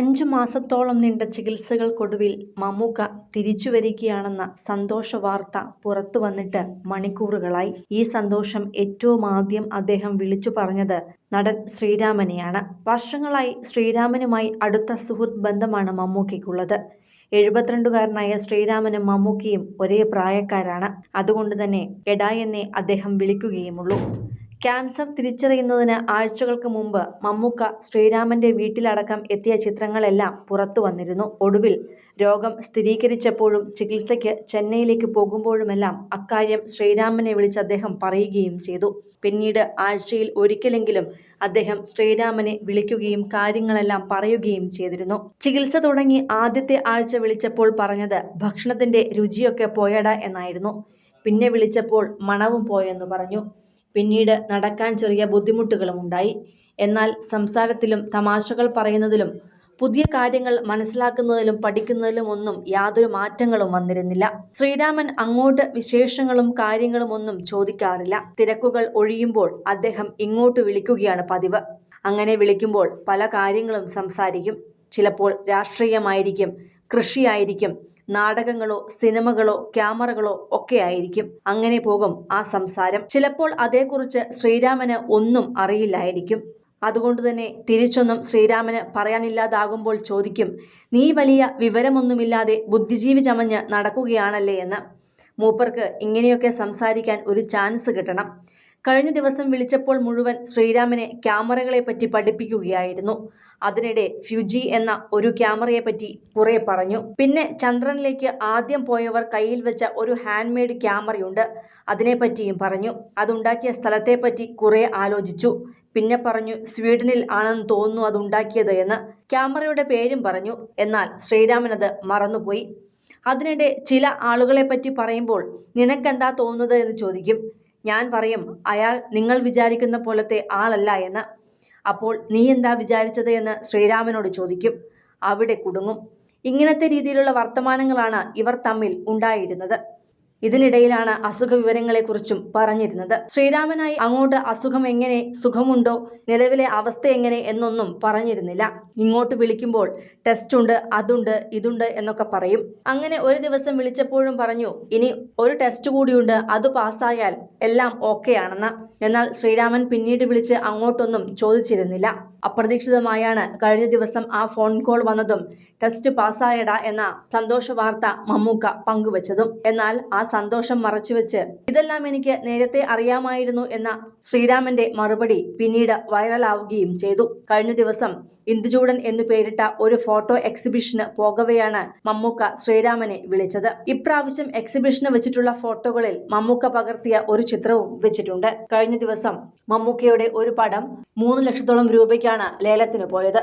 അഞ്ചു മാസത്തോളം നീണ്ട ചികിത്സകൾക്കൊടുവിൽ മമ്മൂക്ക തിരിച്ചുവരികയാണെന്ന സന്തോഷ വാർത്ത പുറത്തു വന്നിട്ട് മണിക്കൂറുകളായി. ഈ സന്തോഷം ഏറ്റവും ആദ്യം അദ്ദേഹം വിളിച്ചു പറഞ്ഞത് നടൻ ശ്രീരാമനെയാണ്. വർഷങ്ങളായി ശ്രീരാമനുമായി അടുത്ത സുഹൃത്ത് ബന്ധമാണ് മമ്മൂക്കയ്ക്കുള്ളത്. എഴുപത്തിരണ്ടുകാരനായ ശ്രീരാമനും മമ്മൂക്കയും ഒരേ പ്രായക്കാരാണ്. അതുകൊണ്ട് തന്നെ എടാ എന്നേ അദ്ദേഹം വിളിക്കുകയുമുള്ളൂ. ക്യാൻസർ തിരിച്ചറിയുന്നതിന് ആഴ്ചകൾക്ക് മുമ്പ് മമ്മൂക്ക ശ്രീരാമന്റെ വീട്ടിലടക്കം എത്തിയ ചിത്രങ്ങളെല്ലാം പുറത്തു വന്നിരുന്നു. ഒടുവിൽ രോഗം സ്ഥിരീകരിച്ചപ്പോഴും ചികിത്സയ്ക്ക് ചെന്നൈയിലേക്ക് പോകുമ്പോഴുമെല്ലാം അക്കാര്യം ശ്രീരാമനെ വിളിച്ച് അദ്ദേഹം പറയുകയും ചെയ്തു. പിന്നീട് ആഴ്ചയിൽ ഒരിക്കലെങ്കിലും അദ്ദേഹം ശ്രീരാമനെ വിളിക്കുകയും കാര്യങ്ങളെല്ലാം പറയുകയും ചെയ്തിരുന്നു. ചികിത്സ തുടങ്ങി ആദ്യത്തെ ആഴ്ച വിളിച്ചപ്പോൾ പറഞ്ഞത് ഭക്ഷണത്തിന്റെ രുചിയൊക്കെ പോയടാ എന്നായിരുന്നു. പിന്നെ വിളിച്ചപ്പോൾ മണവും പോയെന്ന് പറഞ്ഞു. പിന്നീട് നടക്കാൻ ചെറിയ ബുദ്ധിമുട്ടുകളും ഉണ്ടായി. എന്നാൽ സംസാരത്തിലും തമാശകൾ പറയുന്നതിലും പുതിയ കാര്യങ്ങൾ മനസ്സിലാക്കുന്നതിലും പഠിക്കുന്നതിലും ഒന്നും യാതൊരു മാറ്റങ്ങളും വന്നിരുന്നില്ല. ശ്രീരാമൻ അങ്ങോട്ട് വിശേഷങ്ങളും കാര്യങ്ങളും ഒന്നും ചോദിക്കാറില്ല. തിരക്കുകൾ ഒഴിയുമ്പോൾ അദ്ദേഹം ഇങ്ങോട്ട് വിളിക്കുകയാണ് പതിവ്. അങ്ങനെ വിളിക്കുമ്പോൾ പല കാര്യങ്ങളും സംസാരിക്കും. ചിലപ്പോൾ രാഷ്ട്രീയമായിരിക്കും കൃഷിയായിരിക്കും നാടകങ്ങളോ സിനിമകളോ ക്യാമറകളോ ഒക്കെ ആയിരിക്കും. അങ്ങനെ പോകും ആ സംസാരം. ചിലപ്പോൾ അതേക്കുറിച്ച് ശ്രീരാമന് ഒന്നും അറിയില്ലായിരിക്കും. അതുകൊണ്ട് തന്നെ തിരിച്ചൊന്നും ശ്രീരാമന് പറയാനില്ലാതാകുമ്പോൾ ചോദിക്കും നീ വലിയ വിവരമൊന്നുമില്ലാതെ ബുദ്ധിജീവി ചമഞ്ഞ് നടക്കുകയാണല്ലേ എന്ന്? മൂപ്പർക്ക് ഇങ്ങനെയൊക്കെ സംസാരിക്കാൻ ഒരു ചാൻസ് കിട്ടണം. കഴിഞ്ഞ ദിവസം വിളിച്ചപ്പോൾ മുഴുവൻ ശ്രീരാമനെ ക്യാമറകളെ പറ്റി പഠിപ്പിക്കുകയായിരുന്നു. അതിനിടെ ഫ്യുജി എന്ന ഒരു ക്യാമറയെ പറ്റി കുറെ പറഞ്ഞു. പിന്നെ ചന്ദ്രനിലേക്ക് ആദ്യം പോയവർ കയ്യിൽ വെച്ച ഒരു ഹാൻഡ് മെയ്ഡ് ക്യാമറയുണ്ട് അതിനെപ്പറ്റിയും പറഞ്ഞു. അതുണ്ടാക്കിയ സ്ഥലത്തെപ്പറ്റി കുറെ ആലോചിച്ചു. പിന്നെ പറഞ്ഞു സ്വീഡനിൽ ആണെന്ന് തോന്നുന്നു അതുണ്ടാക്കിയത് എന്ന് ക്യാമറയുടെ പേരും പറഞ്ഞു. എന്നാൽ ശ്രീരാമൻ അത് മറന്നുപോയി. അതിനിടെ ചില ആളുകളെപ്പറ്റി പറയുമ്പോൾ നിനക്കെന്താ തോന്നുന്നത്? എന്ന് ചോദിക്കും. ഞാൻ പറയും അയാൾ നിങ്ങൾ വിചാരിക്കുന്ന പോലത്തെ ആളല്ല എന്ന്. അപ്പോൾ നീ എന്താ വിചാരിച്ചത്? എന്ന് ശ്രീരാമനോട് ചോദിക്കും. അവിടെ കുടുങ്ങും. ഇങ്ങനത്തെ രീതിയിലുള്ള വർത്തമാനങ്ങളാണ് ഇവർ തമ്മിൽ ഉണ്ടായിരുന്നത്. ഇതിനിടയിലാണ് അസുഖ വിവരങ്ങളെക്കുറിച്ചും പറഞ്ഞിരുന്നത്. ശ്രീരാമനായി അങ്ങോട്ട് അസുഖം എങ്ങനെ സുഖമുണ്ടോ നിലവിലെ അവസ്ഥ എങ്ങനെ എന്നൊന്നും പറഞ്ഞിരുന്നില്ല. ഇങ്ങോട്ട് വിളിക്കുമ്പോൾ ടെസ്റ്റ് ഉണ്ട് അതുണ്ട് ഇതുണ്ട് എന്നൊക്കെ പറയും. അങ്ങനെ ഒരു ദിവസം വിളിച്ചപ്പോഴും പറഞ്ഞു ഇനി ഒരു ടെസ്റ്റ് കൂടിയുണ്ട് അത് പാസ്സായാൽ എല്ലാം ഓക്കെ ആണെന്ന് എന്നാൽ ശ്രീരാമൻ പിന്നീട് വിളിച്ച് അങ്ങോട്ടൊന്നും ചോദിച്ചിരുന്നില്ല. അപ്രതീക്ഷിതമായാണ് കഴിഞ്ഞ ദിവസം ആ ഫോൺ കോൾ വന്നതും ടെസ്റ്റ് പാസ്സായടാ എന്ന സന്തോഷ വാർത്ത മമ്മൂക്ക പങ്കുവച്ചതും. എന്നാൽ ആ സന്തോഷം മറച്ചുവെച്ച് ഇതെല്ലാം എനിക്ക് നേരത്തെ അറിയാമായിരുന്നു എന്ന ശ്രീരാമന്റെ മറുപടി പിന്നീട് വൈറലാവുകയും ചെയ്തു. കഴിഞ്ഞ ദിവസം ഇന്ദുചൂടൻ എന്നു പേരിട്ട ഒരു ഫോട്ടോ എക്സിബിഷന് പോകവെയാണ് മമ്മൂക്ക ശ്രീരാമനെ വിളിച്ചത്. ഇപ്രാവശ്യം എക്സിബിഷന് വെച്ചിട്ടുള്ള ഫോട്ടോകളിൽ മമ്മൂക്ക പകർത്തിയ ഒരു ചിത്രവും വെച്ചിട്ടുണ്ട്. കഴിഞ്ഞ ദിവസം മമ്മൂക്കയുടെ ഒരു പടം മൂന്ന് ലക്ഷത്തോളം രൂപയ്ക്കാണ് ലേലത്തിന് പോയത്.